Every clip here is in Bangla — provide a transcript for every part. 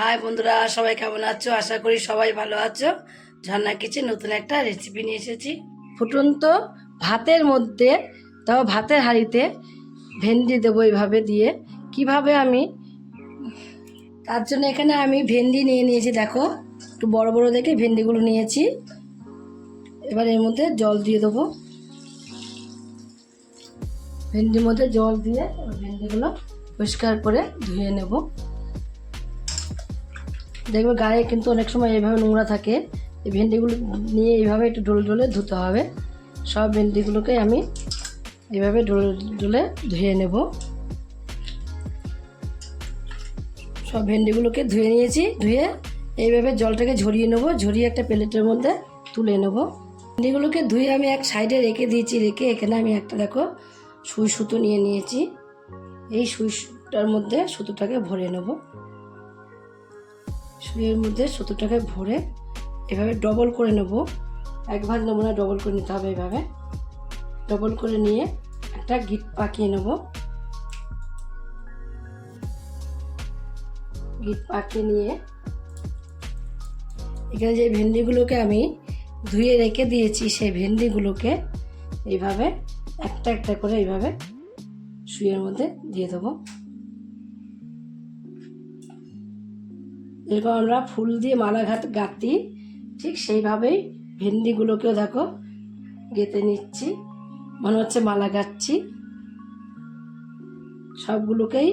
হাই বন্ধুরা, সবাই কেমন আছো? আশা করি সবাই ভালো আছো। ঝর্ণা কিচেন নতুন একটা রেসিপি নিয়ে এসেছি। ফুটন্ত ভাতের মধ্যে, তাও ভাতের হাঁড়িতে ভেন্ডি দেবো এইভাবে দিয়ে। কীভাবে আমি, তার জন্য এখানে আমি ভেন্ডি নিয়ে নিয়েছি, দেখো। একটু বড় বড় দেখে ভেন্ডিগুলো নিয়েছি। এবার এর মধ্যে জল দিয়ে দেবো। ভেন্ডির মধ্যে জল দিয়ে ভেন্ডিগুলো পরিষ্কার করে ধুয়ে নেব। দেখবে গায়ে কিন্তু অনেক সময় এইভাবে নোংরা থাকে। এই ভেন্ডিগুলো নিয়ে এইভাবে একটু ডোলে ডোলে ধুতে হবে। সব ভেন্ডিগুলোকে আমি এইভাবে ডোলে ডোলে ধুয়ে নেব। সব ভেন্ডিগুলোকে ধুয়ে নিয়েছি, ধুয়ে এইভাবে জলটাকে ঝরিয়ে নেব, ঝরিয়ে একটা প্লেটের মধ্যে তুলে নেব। ভেন্ডিগুলোকে ধুয়ে আমি এক সাইডে রেখে দিয়েছি, রেখে এখানে আমি একটা দেখো সুই সুতো নিয়ে নিয়েছি। এই সুইটার মধ্যে সুতোটাকে ভরে নেব। সুইয়ের মধ্যে সুতোটাকে ভরে এভাবে ডবল করে নেব। এক ভাগ নেব না ডবল করে নিতে হবে এভাবে। ডবল করে নিয়ে একটা গিট পাকিয়ে নেব। গিট পাকিয়ে নিয়ে এখানে যে ভেন্ডিগুলোকে আমি ধুয়ে রেখে দিয়েছি, সেই ভেন্ডিগুলোকে এইভাবে একটা একটা করে এইভাবে শুয়ের মধ্যে দিয়ে দেবো। এরকম আমরা ফুল দিয়ে মালা ঘাট গাঁথি, ঠিক সেইভাবেই ভেন্ডিগুলোকেও দেখো গেঁথে নিচ্ছি। মনে হচ্ছে মালা গাচ্ছি সবগুলোকেই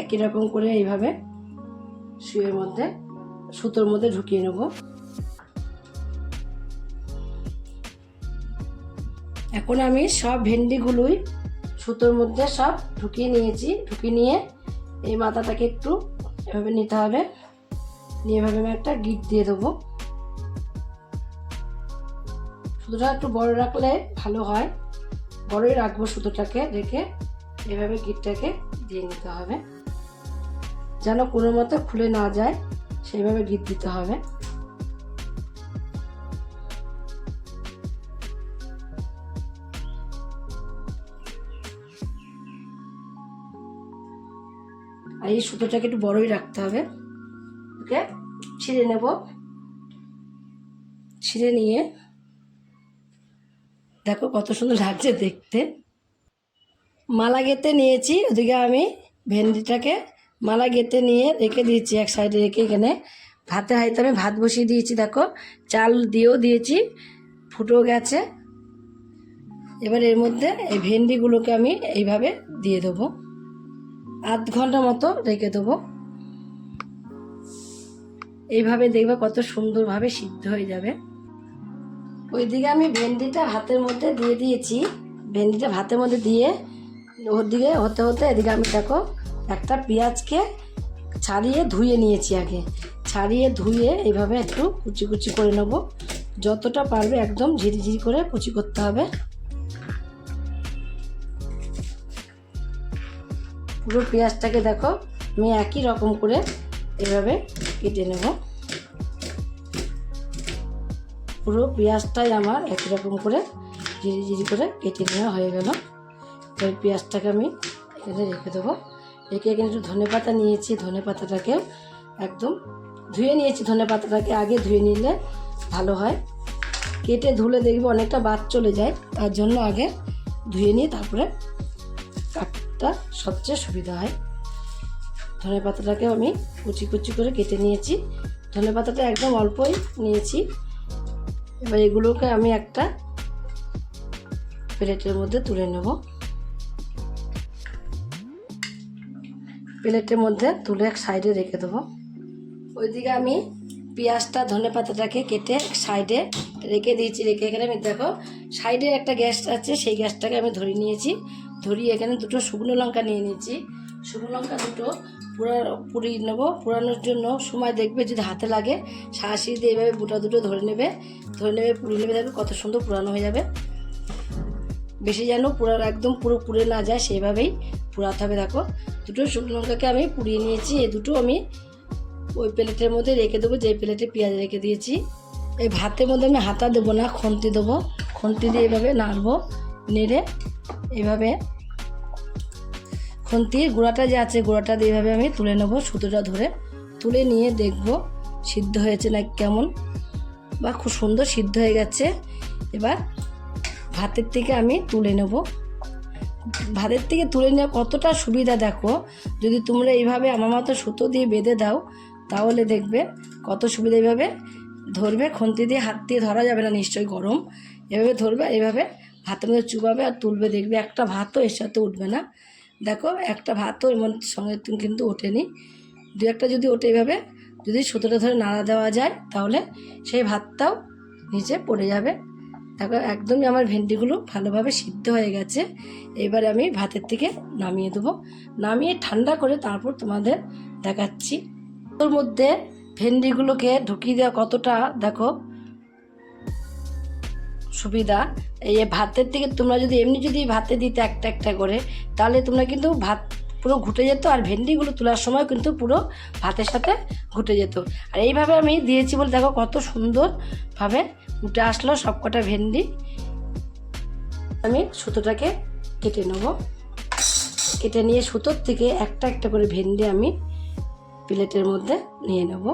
একই রকম করে এইভাবে শুয়ের মধ্যে, সুতোর মধ্যে ঢুকিয়ে নেব। এখন আমি সব ভেন্ডিগুলোই সুতোর মধ্যে সব ঢুকিয়ে নিয়েছি। ঢুকিয়ে নিয়ে এই মাথাটাকে একটু এভাবে নিতে হবে। নিয়ে এভাবে আমি একটা গিট দিয়ে দেবো। সুতোটা একটু বড় রাখলে ভালো হয়। বড়ই রাখব সুতোটাকে রেখে এভাবে গিটটাকে দিয়ে নিতে হবে। যেন কোনো মতো খুলে না যায়, সেইভাবে গিট দিতে হবে। আর এই সুতোটাকে একটু বড়ই রাখতে হবে। ওকে? ছিঁড়ে নেব। ছিঁড়ে নিয়ে দেখো কত সুন্দর লাগছে দেখতে। মালা গেঁথে নিয়েছি, ওদিকে আমি ভেন্ডিটাকে মালা গেঁথে নিয়ে রেখে দিয়েছি, এক সাইডে রেখে এখানে ভাতে হাইতে আমি ভাত বসিয়ে দিয়েছি, দেখো। চাল দিয়েও দিয়েছি, ফুটেও গেছে। এবার এর মধ্যে এই ভেন্ডিগুলোকে আমি এইভাবে দিয়ে দেবো। আধ ঘণ্টা মতো রেখে দেবো। এইভাবে দেখবে কত সুন্দরভাবে সিদ্ধ হয়ে যাবে। ওইদিকে আমি ভেন্ডিটা ভাতের মধ্যে দিয়ে দিয়েছি। ভেন্ডিটা ভাতের মধ্যে দিয়ে ওর দিকে হতে হতে এদিকে আমি দেখো একটা পেঁয়াজকে ছাড়িয়ে ধুয়ে নিয়েছি আগে। ছাড়িয়ে ধুয়ে এইভাবে একটু কুচি কুচি করে নেব। যতটা পারবে একদম ঝিরিঝিরি করে কুচি করতে হবে। পুরো পেঁয়াজটাকে দেখো, আমি একই রকম করে এভাবে কেটে নেব। পুরো পেঁয়াজটাই আমার একই রকম করে জিরি জিরি করে কেটে নেওয়া হয়ে গেল। এবার পেঁয়াজটাকে আমি এখানে রেখে দেবো। রেখে এখানে একটু ধনে পাতা নিয়েছি, ধনে পাতাটাকে একদম ধুয়ে নিয়েছি। ধনে পাতাটাকে আগে ধুয়ে নিলে ভালো হয়। কেটে ধুলে দেখবে অনেকটা বাদ চলে যায়, তার জন্য আগে ধুয়ে নিয়ে তারপরে কাটটা সবচেয়ে সুবিধা হয়। ধনে পাতাটাকে আমি কুচি কুচি করে কেটে নিয়েছি। ধনে পাতাটা একদম অল্পই নিয়েছি। এবার এগুলোকে আমি একটা প্লেটের মধ্যে তুলে নেব। প্লেটের মধ্যে তুলে এক সাইডে রেখে দেবো। ওইদিকে আমি পেঁয়াজটা, ধনে পাতাটাকে কেটে সাইডে রেখে দিয়েছি, রেখে এখানে আমি দেখো, সাইডে একটা গ্যাস আছে, সেই গ্যাসটাকে আমি ধরে নিয়েছি। ধরিয়ে এখানে দুটো শুকনো লঙ্কা নিয়ে নিয়েছি। শুকনো লঙ্কা দুটো পুরা, পুড়িয়ে নেব। পুরানোর জন্য সময় দেখবে যদি হাতে লাগে শাঁসি দিয়ে এইভাবে বুটা দুটো ধরে নেবে। ধরে নেবে, পুড়িয়ে নেবে, দেখবে কত সুন্দর পুরানো হয়ে যাবে। বেশি যেন পুরো, একদম পুরো পুড়ে না যায়, সেইভাবেই পুরাতে হবে, দেখো। দুটো শুকনো লঙ্কাকে আমি পুড়িয়ে নিয়েছি এই দুটো আমি ওই প্লেটের মধ্যে রেখে দেবো যে প্লেটে পেঁয়াজ রেখে দিয়েছি। এই ভাতের মধ্যে আমি হাতা দেবো না, খুন্তি দেবো। খুন্তি দিয়ে এভাবে নাড়বো, নেড়ে এভাবে খুন্তির গুঁড়াটা যে আছে, গুঁড়াটা দিয়ে এভাবে আমি তুলে নেব, সুতোটা ধরে। তুলে নিয়ে দেখব সিদ্ধ হয়েছে না কেমন বা খুব সুন্দর সিদ্ধ হয়ে গেছে। এবার ভাতের থেকে আমি তুলে নেব। ভাতের থেকে তুলে নেওয়া কতটা সুবিধা দেখো, যদি তোমরা এইভাবে আমার মতো সুতো দিয়ে বেঁধে দাও, তাহলে দেখবে কত সুবিধা এইভাবে ধরবে, খুন্তি দিয়ে হাত দিয়ে ধরা যাবে না নিশ্চয়ই গরম। এভাবে ধরবে এইভাবে ভাতের মধ্যে চুবাবে আর তুলবে, দেখবে একটা ভাতও এর সাথে উঠবে না। দেখো, একটা ভাতও এমন সঙ্গে কিন্তু ওঠেনি। দু একটা যদি ওঠে এইভাবে যদি সুতোটা ধরে নাড়া দেওয়া যায়, তাহলে সেই ভাতটাও নিচে পড়ে যাবে। দেখো, একদমই আমার ভেন্ডিগুলো ভালোভাবে সিদ্ধ হয়ে গেছে। এবারে আমি ভাতের থেকে নামিয়ে দেবো। নামিয়ে ঠান্ডা করে তারপর তোমাদের দেখাচ্ছি। ওর মধ্যে ভেন্ডিগুলোকে ঢুকিয়ে দেওয়া কতটা, দেখো, সুবিধা। এই ভাতের থেকে তোমরা যদি এমনি যদি ভাতে দিতে একটা একটা করে, তাহলে তোমরা কিন্তু ভাত পুরো ঘুটে যেত আর ভেন্ডিগুলো তোলার সময় কিন্তু পুরো ভাতের সাথে ঘুটে যেত। আর এইভাবে আমি দিয়েছি বলে দেখো কত সুন্দরভাবে উঠে আসলো সব কটা ভেন্ডি। আমি সুতোটাকে কেটে নেব। কেটে নিয়ে সুতোর থেকে একটা একটা করে ভেন্ডি আমি প্লেটের মধ্যে নিয়ে নেব।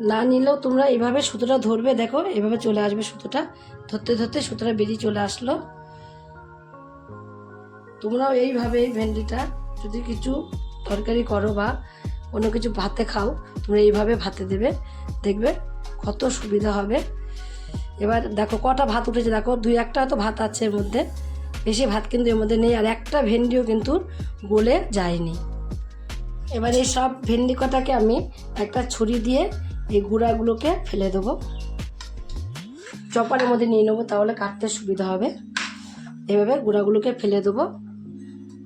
না নিলেও তোমরা এইভাবে সুতোটা ধরবে, দেখো, এভাবে চলে আসবে সুতোটা। ধরতে ধরতে সুতোটা বেরিয়ে চলে আসলো। তোমরাও এইভাবে ভেন্ডিটা যদি কিছু তরকারি করো বা অন্য কিছু ভাতে খাও, তোমরা এইভাবে ভাতে দেবে। দেখবে কত সুবিধা হবে। এবার দেখো, কটা ভাত উঠেছে। দেখো, দুই একটা তো ভাত আছে এর মধ্যে। বেশি ভাত কিন্তু এর মধ্যে নেই, আর একটা ভেন্ডিও কিন্তু গলে যায়নি। এবার এই সব ভেন্ডি কটাকে আমি একটা ছুরি দিয়ে এই গুঁড়াগুলোকে ফেলে দেবো। চপারের মধ্যে নিয়ে নেব, তাহলে কাটতে সুবিধা হবে। এভাবে গুঁড়াগুলোকে ফেলে দেবো।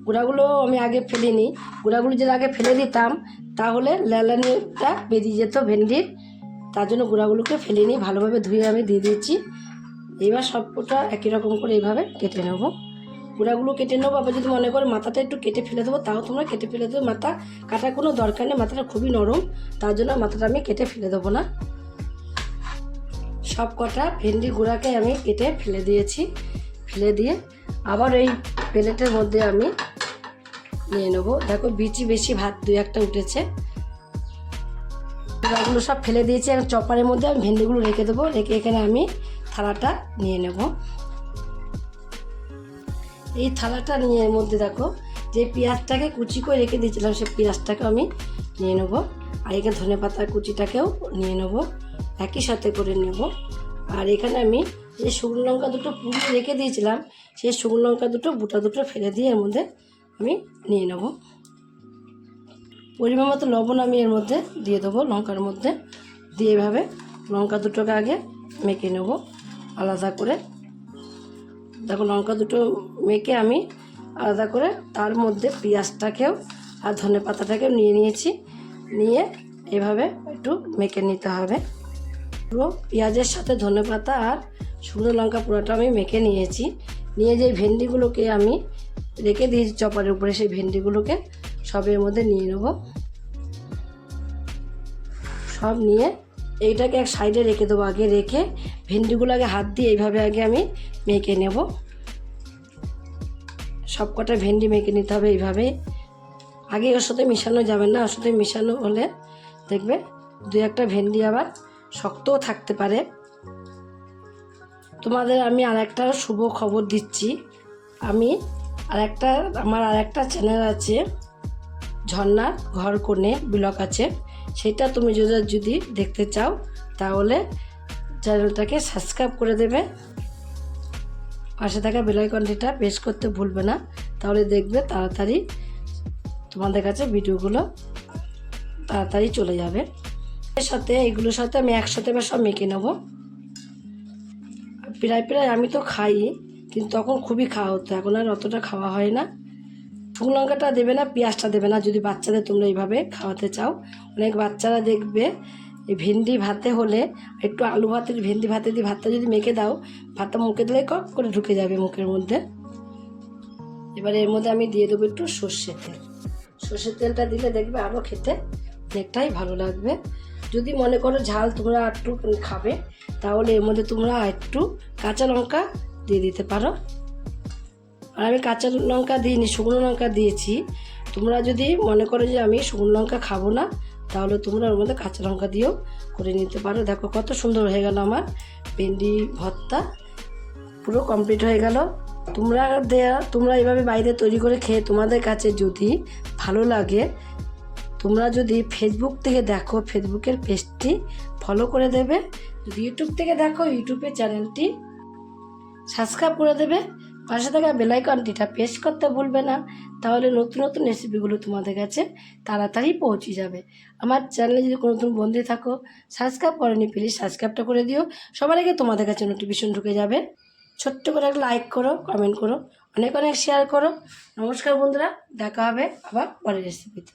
গুঁড়াগুলো আমি আগে ফেলিনি। গুঁড়াগুলো যদি আগে ফেলে দিতাম, তাহলে লেলানিটা বেরিয়ে যেত ভেন্ডির। তার জন্য গুঁড়াগুলোকে ফেলে নিই ভালোভাবে ধুয়ে আমি দিয়ে দিয়েছি। এবার সবটা একই রকম করে এইভাবে কেটে নেব। গুঁড়াগুলো কেটে নেব, আবার যদি মনে করো মাথাটা একটু কেটে ফেলে দেবো, তাও তোমরা কেটে ফেলে দেবো। মাথা কাটার কোনো দরকার নেই, মাথাটা খুবই নরম, তার জন্য মাথাটা আমি কেটে ফেলে দেবো না। সব কটা ভেন্ডি গুঁড়াকে আমি কেটে ফেলে দিয়েছি, ফেলে দিয়ে আবার এই প্লেটের মধ্যে আমি নিয়ে নেব। দেখো বিচি বেশি ভাত, দুই একটা উঠেছে। গুঁড়াগুলো সব ফেলে দিয়েছি, আর চপারের মধ্যে আমি ভেন্ডিগুলো রেখে দেবো, রেখে এখানে আমি থালাটা নিয়ে নেব। এই থালাটা নিয়ে এর মধ্যে দেখো, যে পেঁয়াজটাকে কুচি করে রেখে দিয়েছিলাম, সেই পেঁয়াজটাকে আমি নিয়ে নেব। আর এখানে ধনে পাতার কুচিটাকেও নিয়ে নেব। একই সাথে করে নেব। আর এখানে আমি যে শুকনো লঙ্কা দুটো পুড়িয়ে রেখে দিয়েছিলাম, সেই শুকনো লঙ্কা দুটো বুটা দুটো ফেলে দিয়ে এর মধ্যে আমি নিয়ে নেব। পরিমাণ মতো লবণ আমি এর মধ্যে দিয়ে দেবো, লঙ্কার মধ্যে। দিয়ে এভাবে লঙ্কা দুটোকে আগে মেখে নেব, আলাদা করে দেখো লঙ্কা দুটো মেখে আমি আলাদা করে তার মধ্যে পেঁয়াজটাকেও আর ধনে পাতাটাকেও নিয়ে নিয়েছি। নিয়ে এভাবে একটু মেখে নিতে হবে। পুরো পেঁয়াজের সাথে ধনে পাতা আর শুকনো লঙ্কা পুরোটা আমি মেখে নিয়েছি। নিয়ে যে ভেন্ডিগুলোকে আমি রেখে দিয়েছি চপারের উপরে, সেই ভেন্ডিগুলোকে সবের মধ্যে নিয়ে নেব। সব নিয়ে এইটাকে এক সাইডে রেখে দেবো আগে, রেখে ভেন্ডিগুলো আগে হাত দিয়ে এইভাবে আগে আমি মেখে নেব। সব কটা ভেন্ডি মেখে নিতে হবে এইভাবে। আগে ওর সাথে মিশানো যাবে না, ওর সাথে মিশানো হলে দেখবে দু একটা ভেন্ডি আবার শক্তও থাকতে পারে। তোমাদের আমি আর একটা শুভ খবর দিচ্ছি। আমি আর একটা আমার আর একটা চ্যানেল আছে, ঝর্ণার ঘর কোণে ব্লক আছে। সেটা তুমি যদি যদি দেখতে চাও, তাহলে চ্যানেলটাকে সাবস্ক্রাইব করে দেবে। পাশে থাকা বেলাইকনটিটা প্রেস করতে ভুলবে না। তাহলে দেখবে তাড়াতাড়ি তোমাদের কাছে ভিডিওগুলো তাড়াতাড়ি চলে যাবে। এর সাথে, এগুলোর সাথে আমি একসাথে এবার সব মেখে নেব। প্রায় প্রায় আমি তো খাই, কিন্তু তখন খুবই খাওয়া হতো। এখন আর অতটা খাওয়া হয় না। শুকনো লঙ্কাটা দেবে না, পেঁয়াজটা দেবে না। যদি বাচ্চাদের তোমরা এইভাবে খাওয়াতে চাও, অনেক বাচ্চারা দেখবে এই ভেন্ডি ভাতে হলে, একটু আলু ভাতের, ভেন্ডি ভাতে দিয়ে ভাতটা যদি মেখে দাও, ভাতটা মুখে দিলে কক করে ঢুকে যাবে মুখের মধ্যে। এবার এর মধ্যে আমি দিয়ে দেবো একটু সর্ষের তেল। সর্ষের তেলটা দিলে দেখবে আরও খেতে অনেকটাই ভালো লাগবে। যদি মনে করো ঝাল তোমরা একটু খাবে, তাহলে এর মধ্যে তোমরা একটু কাঁচা লঙ্কা দিয়ে দিতে পারো। আর আমি কাঁচা লঙ্কা দিইনি, শুকনো লঙ্কা দিয়েছি। তোমরা যদি মনে করো যে আমি শুকনো লঙ্কা খাব না, তাহলে তোমরা ওর মধ্যে কাঁচা লঙ্কা দিয়েও করে নিতে পারো। দেখো কত সুন্দর হয়ে গেল আমার ভেন্ডি ভর্তা। পুরো কমপ্লিট হয়ে গেল। তোমরা দেয়া, তোমরা এভাবে বাইরে তৈরি করে খেয়ে তোমাদের কাছে যদি ভালো লাগে, তোমরা যদি ফেসবুক থেকে দেখো ফেসবুকের পেজটি ফলো করে দেবে। যদি ইউটিউব থেকে দেখো ইউটিউবের চ্যানেলটি সাবস্ক্রাইব করে দেবে। পাশে থাকা বেলাইকনটিটা প্রেস করতে ভুলবে না। তাহলে নতুন নতুন রেসিপিগুলো তোমাদের কাছে তাড়াতাড়ি পৌঁছে যাবে। আমার চ্যানেলে যদি কোনো নতুন বন্ধু থাকো সাবস্ক্রাইব করেনি প্লিজ সাবস্ক্রাইবটা করে দিও। সবার আগে তোমাদের কাছে নোটিফিকেশন ঢুকে যাবে। ছোট্ট করে একটা লাইক করো কমেন্ট করো, অনেক অনেক শেয়ার করো। নমস্কার বন্ধুরা, দেখা হবে আবার পরের রেসিপিতে